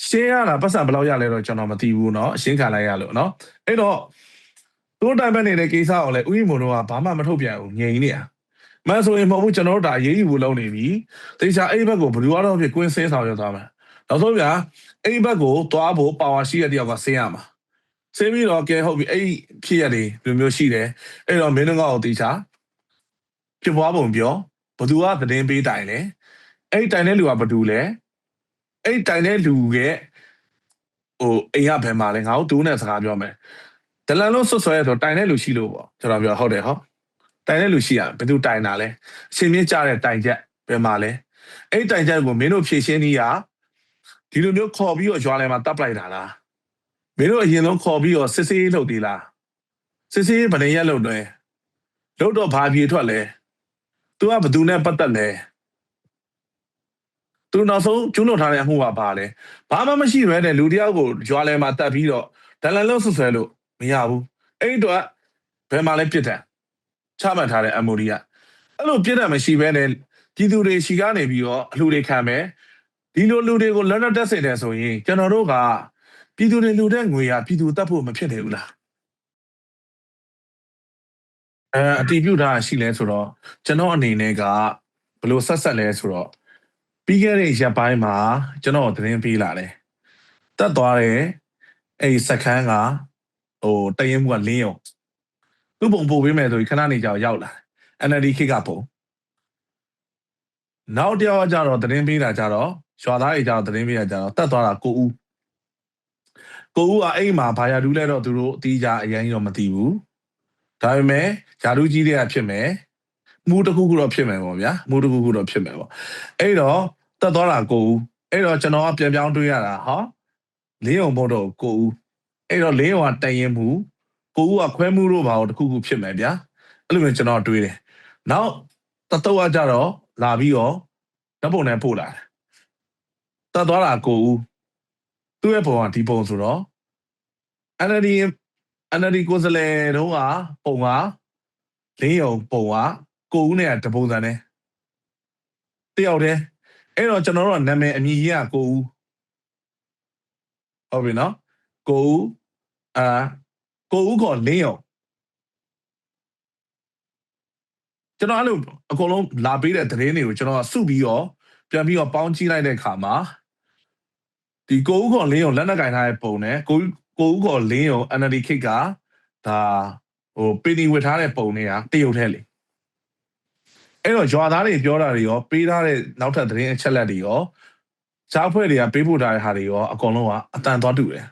ရှင်းရတာပတ်စံဘယ်လောက်ရလဲတော့ကျွန်တော်မသိဘူးเนาะရှင်းခံလိုက်ရလို့เนาะအဲ့တော့သူတို့တိုင်ပတ်နေတဲ့ကိစ္စကိုလည်းဥယျာဉ်မုံတို့ကဘာမှမထုတ်ပြန်ဘူးငြိမ်နေတာမန်ဆိုရင်မဟုတ်ဘူးကျွန်တော်တို့ဒါအရေးယူဖို့လုပ်နေပြီတေချာအဲ့ဒီဘက်ကိုဘယ်လိုတော့ဖြစ်ကွင်းစင်းဆောင်ရသွားမှာနောက်ဆုံးပြအဲ့ဒီဘက်ကိုသွားဖို့ပါဝါရှိတဲ့တယောက်ကဆင်းရမှာဆင်းပြီးတော့ကဲဟုတ်ပြီအဲ့ဒီဖြစ်ရတယ်ဒီလိုမျိုးရှိတယ်အဲ့တော့မင်းတို့ကောတေချာဖြစ်ပွားပုံပြောဘသူကသတင်းပေးတိုင်လဲအဲ့ဒီတိုင်တဲ့လူကဘသူလဲ အဲ့ဒီတိုင်တဲ့လူရဲ့ဟိုအိမ်ကဘယ်မှာလဲငါတို့တူးနဲ့စကားပြောမယ်ဒလန်လို့ဆွတ်ဆွဲရဆိုတိုင်တဲ့လူရှိလို့ပေါ့ကျွန်တော်ပြောဟုတ်တယ်ဟောတိုင်တဲ့လူရှိရဘယ်သူတိုင်တာလဲအရှင်မြင့်ကြတဲ့တိုင်ချက်ဘယ်မှာလဲအဲ့ဒီတိုင်ချက်ကိုမင်းတို့ဖြည့်ရှင်းနေရဒီလိုမျိုးခေါ်ပြီးတော့ရွာထဲမှာတပ်ပလိုက်တာလားမင်းတို့အရင်ဆုံးခေါ်ပြီးတော့စစ်စေးလုပ်သေးလားစစ်စေးဗနေရက်လုပ်တယ်လုပ်တော့ဘာပြေထွက်လဲသူကဘယ်သူနဲ့ပတ်သက်လဲ သူနောက်ဆုံးကျူးလွန်ထားတဲ့အမှုကဘာလဲဘာမှမရှိပဲတဲ့လူတယောက်ကိုကြွားလဲမှာတက်ပြီးတော့ဒလန်လုံးဆွဆွဲလို့မရဘူးအဲ့ဒီတော့ဘယ်မှာလဲပြစ်တယ်ချမှတ်ထားတဲ့ MOD ကအဲ့လိုပြစ်တယ်မရှိပဲနဲ့ပြည်သူတွေရှိကနေပြီးတော့အလှူတွေခံမယ်ဒီလိုလူတွေကိုလက်နက်တက်စေတယ်ဆိုရင်ကျွန်တော်တို့ကပြည်သူတွေလူတဲ့ငွေကပြည်သူတက်ဖို့မဖြစ်နေဘူးလားအဲအတီးပြုတ်တာရှိလဲဆိုတော့ကျွန်တော်အနေနဲ့ကဘယ်လိုဆက်ဆက်လဲဆိုတော့ ပြီးခဲ့တဲ့ရက်ပိုင်းမှာကျွန်တော်သတင်းပေးလာတယ်တက်သွားတယ်အဲ့ဒီစက္ကန်းကဟိုတရင်မှုကလင်းရုံသူ့ပုံပို့ပေးမယ်ဆိုပြီးခဏနေကြောင်ရောက်လာ NLD ခိကပုံနောက်တစ်ယောက်ကျတော့သတင်းပေးတာကျတော့ရွာသားတွေကျတော့သတင်းပေးတာကျတော့တက်သွားတာကိုဦးကိုဦးကအဲ့မှာဘာယာဒူးလဲတော့သူတို့အတီးကြအရင်တော့မသိဘူးဒါပေမဲ့ယာဒူးကြီးတွေကဖြစ်မယ်မူတစ်ခုခုတော့ဖြစ်မယ်ပေါ့ဗျာမူတစ်ခုခုတော့ဖြစ်မယ်ပေါ့အဲ့တော့ တက်သွားတာကိုဦးအဲ့တော့ကျွန်တော်ကပြန်ပြောင်းတွေးရတာဟာလင်းုံဘုတ်တော့ကိုဦးအဲ့တော့လင်းုံကတန်ရင်မှုကိုဦးကခွဲမှုတို့ဘာလို့တစ်ခုခုဖြစ်မယ်ဗျာအဲ့လိုမျိုးကျွန်တော်တွေးတယ်နောက်တတော့ကကြတော့လာပြီးတော့ဓာတ်ပုံနဲ့ပို့လာတယ်တက်သွားတာကိုဦးသူ့ရဲ့ပုံကဒီပုံဆိုတော့ NLD NLD ကိုယ်စားလှယ်တော့ကပုံကလင်းုံပုံကကိုဦးနဲ့တပုံစံနဲ့တယောက်တည်း အဲ့တော့ကျွန်တော်တို့ကနာမည်အမည်ကြီးကကိုဦးဟုတ်ပြီနော်ကိုဦးအာကိုဦးကလင်းရောကျွန်တော်အဲ့လိုအကုန်လုံးလာပေးတဲ့သတင်းတွေကိုကျွန်တော်စုပြီးတော့ပြန်ပြီးတော့ပေါင်းကြည့်လိုက်တဲ့အခါမှာဒီကိုဦးကလင်းရောလက်နက်ကင်ထားတဲ့ပုံနဲ့ကိုကိုဦးကလင်းရော NLD ခိတ်ကဒါဟိုပင်းဒီဝစ်ထားတဲ့ပုံတွေကတရုတ်ထဲလေ အဲ့တော့ရွာသားတွေပြောတာတွေရောပေးထားတဲ့နောက်ထပ်သတင်းအချက်လက်တွေရောစားဖွဲ့တွေကပေးပို့ထားတဲ့ဟာတွေရောအကုန်လုံးကအတန်သွားတူတယ်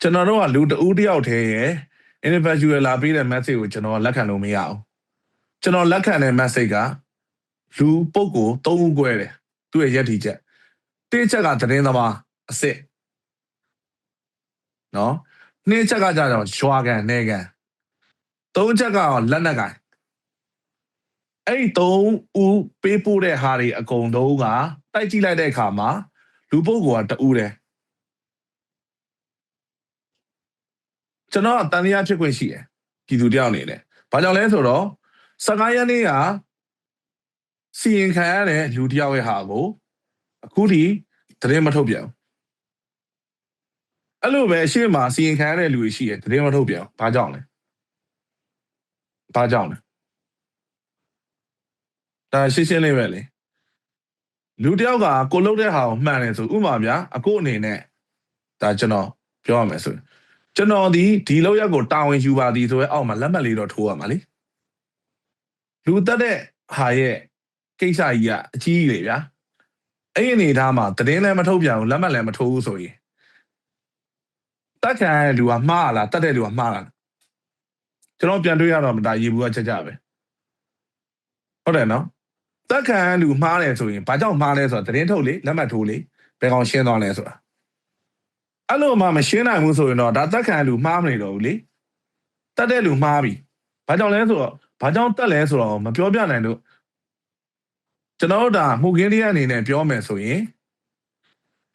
ကျွန်တော်တို့ကလူတဦးတယောက်တည်းရဲ့ individual လာပေးတဲ့ message ကိုကျွန်တော်ကလက်ခံလို့မရအောင်ကျွန်တော်လက်ခံတဲ့ message ကလူပုဂ္ဂိုလ်၃ဦး꿰တယ်သူ့ရဲ့ယက်တီချက်တစ်ချက်ကသတင်းသမားအစ်စ်နော်နှစ်ချက်ကကြတော့ရွာကန်နေကန်သုံးချက်ကလက်နက်ကန် အဲ့ဒီသုံးဦးပေးပို့တဲ့ဟာတွေအကုန်လုံးကတိုက်ကြည့်လိုက်တဲ့အခါမှာလူပုဂ္ဂိုလ်ကတူးတယ်ကျွန်တော်တန်တရားဖြစ်ခွင့်ရှိတယ်ပြည်သူတယောက်အနေနဲ့ဘာကြောင့်လဲဆိုတော့15ရက်နေ့ကစီရင်ခံရတဲ့လူတယောက်ရဲ့ဟာကိုအခုထိသတင်းမထုတ်ပြန်အဲ့လိုပဲအရှိမစီရင်ခံရတဲ့လူတွေရှိတယ်သတင်းမထုတ်ပြန်ဘာကြောင့်လဲဘာကြောင့်လဲ ဒါရှင်းရှင်းလေးပဲလေလူတယောက်ကကိုလုတ်တဲ့ဟာကိုမှန်တယ်ဆိုဥမာဗျာအခုအနေနဲ့ဒါကျွန်တော်ပြောရမယ်ဆိုရင်ကျွန်တော်ဒီဒီလောက်ရက်ကိုတာဝန်ယူပါသည်ဆိုရဲအောက်မှာလက်မှတ်လေးတော့ထိုးရမှာလေလူတက်တဲ့ဟာရဲ့ကိစ္စကြီးကအကြီးကြီးလေဗျာအဲ့ဒီအနေထားမှာသတင်းလည်းမထုတ်ပြန်ဘူးလက်မှတ်လည်းမထိုးဘူးဆိုရင်တက်ခံရတဲ့လူကမှားလားတက်တဲ့လူကမှားလားကျွန်တော်ပြန်တွေးရတော့ဒါရေဘူးကချက်ကြပဲဟုတ်တယ်နော် တက်ခံလူမှားတယ်ဆိုရင်ဘာကြောင့်မှားလဲဆိုတာသတင်းထုတ်လေလက်မှတ်ထိုးလေဘယ်ကောင်ရှင်းသွားလဲဆိုတာအဲ့လိုမှမရှင်းနိုင်ဘူးဆိုရင်တော့ဒါတက်ခံလူမှားမနေတော့ဘူးလေတက်တဲ့လူမှားပြီဘာကြောင့်လဲဆိုတော့ဘာကြောင့်တက်လဲဆိုတော့မပြောပြနိုင်လို့ကျွန်တော်တို့ဒါမှုခင်းတရားအနေနဲ့ပြောမယ်ဆိုရင်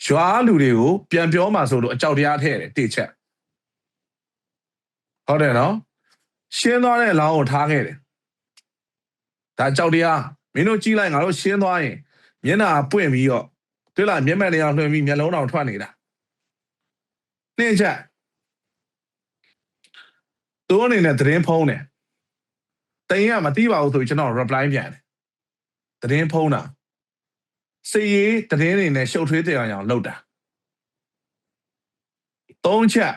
ရွာလူတွေကိုပြန်ပြောမှဆိုလို့အကြောက်တရားထည့်တယ်တိချက်ဟုတ်တယ်နော်ရှင်းသွားတဲ့အလောင်းကိုထားခဲ့တယ်ဒါကြောက်တရား မင်းတို့ကြည့်လိုက်ငါတို့ရှင်းသွားရင်မျက်နှာပွင့်ပြီးတော့တွေ့လားမျက်မှန်တွေအောင်လွှင့်ပြီးမျက်လုံးတောင်ထွက်နေတာနှင်းချက်သူအနေနဲ့သတင်းဖုံးတယ်တိန်ကမသိပါဘူးဆိုကျွန်တော် reply ပြန်တယ်သတင်းဖုံးတာစီရေးသတင်းတွေနဲ့ရှုပ်ထွေးတဲ့အောင်အောင်လုပ်တာသုံးချက်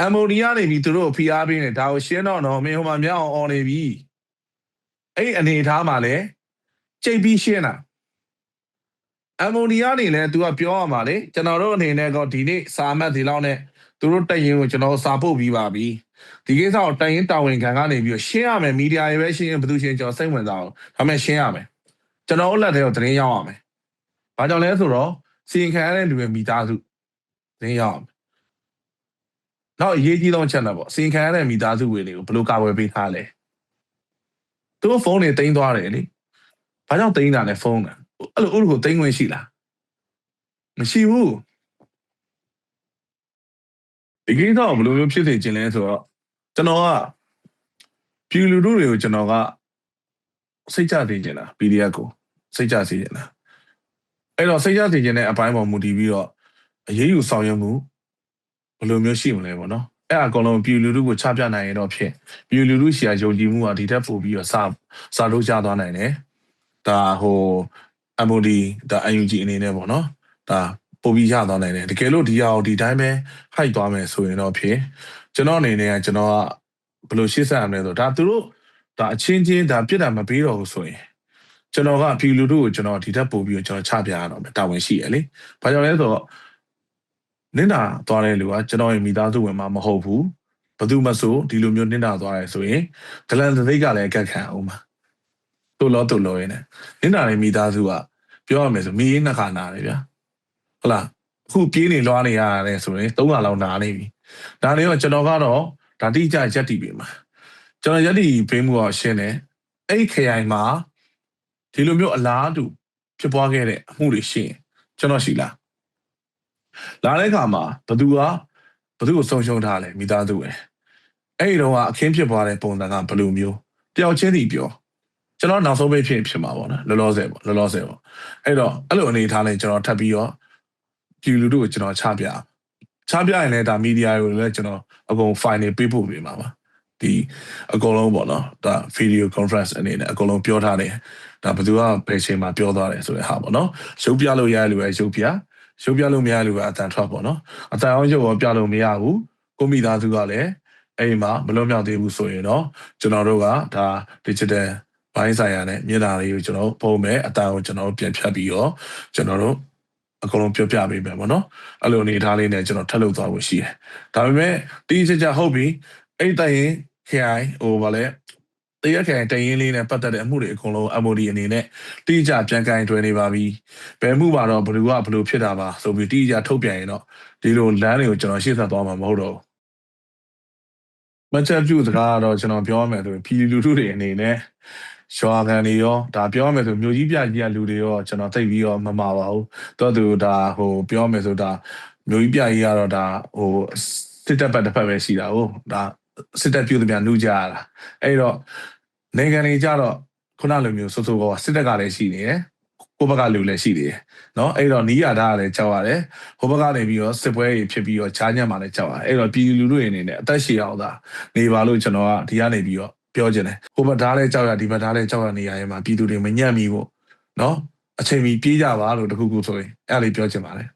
အမ်မိုနီယာနေပြီးသူတို့ဖိအားပေးနေဒါကိုရှင်းတော့တော့မင်းဟိုမှာမြောက်အောင်អော်နေပြီ အဲ့အနေထားမှာလဲကြိတ်ပြီးရှင်းတာအမ်မိုနီယာနေလဲ तू ကပြောရမှာလေကျွန်တော်တို့အနေနဲ့ကဒီနေ့စာမှတ်ဒီလောက်နဲ့သူတို့တက်ရင်ကိုကျွန်တော်စာပို့ပြီးပါပြီဒီကိစ္စကိုတိုင်ရင်တာဝန်ခံကနေပြီးတော့ရှင်းရမယ်မီဒီယာတွေပဲရှင်းရင်ဘယ်သူရှင်းကျွန်တော်စိတ်ဝင်စားအောင်ဒါပေမဲ့ရှင်းရမယ်ကျွန်တော်တို့လက်ထဲကိုသတင်းရောက်ရမယ်ဘာကြောင့်လဲဆိုတော့စီရင်ခံရတဲ့လူရဲ့မိသားစုသတင်းရောက်ရမယ်နောက်အရေးကြီးဆုံးချက်တော့ပေါ့စီရင်ခံရတဲ့မိသားစုဝင်တွေကိုဘယ်လိုကာကွယ်ပေးထားလဲ သူတို့ဖုန်းတွေတင်သွားတယ်လေဘာကြောင့်တင်တာလဲဖုန်းတာအဲ့လိုဥက္ကိုတင်ဝင်ရှိလားမရှိဘူးဒီကိစ္စကိုဘယ်လိုမျိုးဖြစ်နေခြင်းလဲဆိုတော့ကျွန်တော်ကပြည်လူတို့တွေကိုကျွန်တော်ကစိတ်ကြသိခြင်းလား PDF ကိုစိတ်ကြစေခြင်းလားအဲ့တော့စိတ်ကြစေခြင်းတဲ့အပိုင်းပေါ်မူတည်ပြီးတော့အရေးယူဆောင်ရွက်မှုဘယ်လိုမျိုးရှိမလဲပေါ့နော် အဲ့အကောင်လုံးပြည်လူတို့ကိုချပြနိုင်ရင်တော့ဖြစ်ပြည်လူတို့ရှီယာယုံကြည်မှုကဒီထက်ပိုပြီးတော့စစလို့ကြသွားနိုင်တယ်ဒါဟို MOD ဒါ UNG အနေနဲ့ပေါ့နော်ဒါပိုပြီးရသွားနိုင်တယ်တကယ်လို့ဒီဟာကိုဒီတိုင်းပဲဟိုက်သွားမယ်ဆိုရင်တော့ဖြစ်ကျွန်တော်အနေနဲ့ကကျွန်တော်ကဘယ်လိုရှေ့ဆက်ရမလဲဆိုတော့ဒါသူတို့ဒါအချင်းချင်းဒါပြစ်တာမပေးတော့ဘူးဆိုရင်ကျွန်တော်ကပြည်လူတို့ကိုကျွန်တော်ဒီထက်ပိုပြီးတော့ကျွန်တော်ချပြရတော့မယ်တာဝန်ရှိရလေ။ဘာကြောင့်လဲဆိုတော့ နင်းတာသွားတဲ့လူကကျွန်တော်ရဲ့မိသားစုဝင်မှာမဟုတ်ဘူး။ဘယ်သူမှဆိုဒီလိုမျိုးနင်းတာသွားရဲဆိုရင်ဒလန်သသိက်ကလည်းအကက်ခံအောင်ပါ။တို့လို့တို့လို့ရင်းနဲ့နင်းတာရဲ့မိသားစုကပြောရမယ်ဆိုမိရေးနှစ်ခါနာတယ်ဗျာ။ဟုတ်လား။အခုပြေးနေလွှားနေရတယ်ဆိုရင်၃ခါလောက်နာနေပြီ။ဒါလေးတော့ကျွန်တော်ကတော့ဒါတိကျရက်တီပြီမှာ။ကျွန်တော်ရက်တီပေးမှုတော့ရှင်းတယ်။အဲ့ခရိုင်မှာဒီလိုမျိုးအလားတူဖြစ်ပွားခဲ့တဲ့အမှုတွေရှိရင်ကျွန်တော်ရှိလား လာတဲ့အခါမှာဘသူကဘသူကိုဆုံးရှုံးထားလဲမိသားစုပဲအဲ့ဒီတော့အခင်းဖြစ်ပွားတဲ့ပုံစံကဘယ်လိုမျိုးတယောက်ချင်းစီပြောကျွန်တော်နောက်ဆုံးပဲဖြစ်ဖြစ်မှာပေါ့နော်လောလောဆယ်ပေါ့လောလောဆယ်ပေါ့အဲ့တော့အဲ့လိုအနေထားနဲ့ကျွန်တော်ထပ်ပြီးတော့ပြည်လူတို့ကိုကျွန်တော်ချပြချပြရင်လည်းဒါမီဒီယာကိုလည်းကျွန်တော်အကုန် file တွေပေးပို့ပေးမှာပါဒီအကုန်လုံးပေါ့နော်ဒါ video conference အနေနဲ့အကုန်လုံးပြောထားတယ်ဒါဘယ်သူကဘယ်ချိန်မှာပြောသွားတယ်ဆိုတဲ့ဟာပေါ့နော်ရုပ်ပြလို့ရရလို့ပဲရုပ်ပြ ရုပ်ပြလို့မရလို့ပဲအတန်ထွက်ပေါ့နော်အတန်အောင်ရုပ်ရောပြလို့မရဘူးကိုမိသားစုကလည်းအဲ့ဒီမှာမလွတ်မြောက်သေးဘူးဆိုရင်တော့ကျွန်တော်တို့ကဒါ digital ဘိုင်းဆိုင်ရာနဲ့မျက်နှာလေးကိုကျွန်တော်ပုံမယ်အတန်ကိုကျွန်တော်ပြန်ဖြတ်ပြီးတော့ကျွန်တော်တို့အကုန်လုံးပြောပြပေးမယ်ပေါ့နော်အဲ့လိုအနေထားလေးနဲ့ကျွန်တော်ထပ်လုပ်သွားဖို့ရှိတယ်ဒါပေမဲ့တီးချစ်ချဟုတ်ပြီအဲ့တိုင်ရင် KI ဟိုဗာလဲ တရက်ခိုင်တရင်လေးနဲ့ပတ်သက်တဲ့အမှုတွေအကုန်လုံး MOD အနေနဲ့တိကျပြန်ကင်တွယ်နေပါပြီ။ဘယ်မှုပါတော့ဘယ်သူကဘယ်လိုဖြစ်တာပါဆိုပြီးတိကျထုတ်ပြန်ရင်တော့ဒီလိုလမ်းတွေကိုကျွန်တော်ရှေ့ဆက်သွားမှာမဟုတ်တော့ဘူး။မချက်ပြုစကားကတော့ကျွန်တော်ပြောရမယ်ဆိုရင်ပြည်လူထုတွေအနေနဲ့ရွာခံတွေရောဒါပြောရမယ်ဆိုမြို့ကြီးပြကြီးကလူတွေရောကျွန်တော်သိပြီးတော့မမှာပါဘူး။တော်သူဒါဟိုပြောရမယ်ဆိုဒါမြို့ကြီးပြကြီးကတော့ဒါဟိုစစ်တပ်ဘက်တစ်ဖက်ပဲရှိတာဟုတ်ဒါ စစ်တပ်ပြုသမျှနှူးကြရတာအဲ့တော့နိုင်ငံတွေကြတော့ခုနလိုမျိုးစိုးစိုးကောစစ်တပ်ကလည်းရှိနေတယ်ကိုဘက်ကလူလည်းရှိနေတယ်เนาะအဲ့တော့နီးရတာလည်းကြောက်ရတယ်ဟိုဘက်ကနေပြီးတော့စစ်ပွဲကြီးဖြစ်ပြီးတော့ချားညံ့မှလည်းကြောက်ရတယ်အဲ့တော့ပြည်လူလူတွေအနေနဲ့အသက်ရှည်အောင်သာနေပါလို့ကျွန်တော်ကဒီကနေပြီးတော့ပြောချင်တယ်ဟိုဘက်ဓာတ်လည်းကြောက်ရဒီဘက်ဓာတ်လည်းကြောက်ရနေရရင်မှာပြည်သူတွေမညံ့မီဖို့เนาะအချိန်မီပြေးကြပါလို့တခုခုဆိုရင်အဲ့လေးပြောချင်ပါတယ်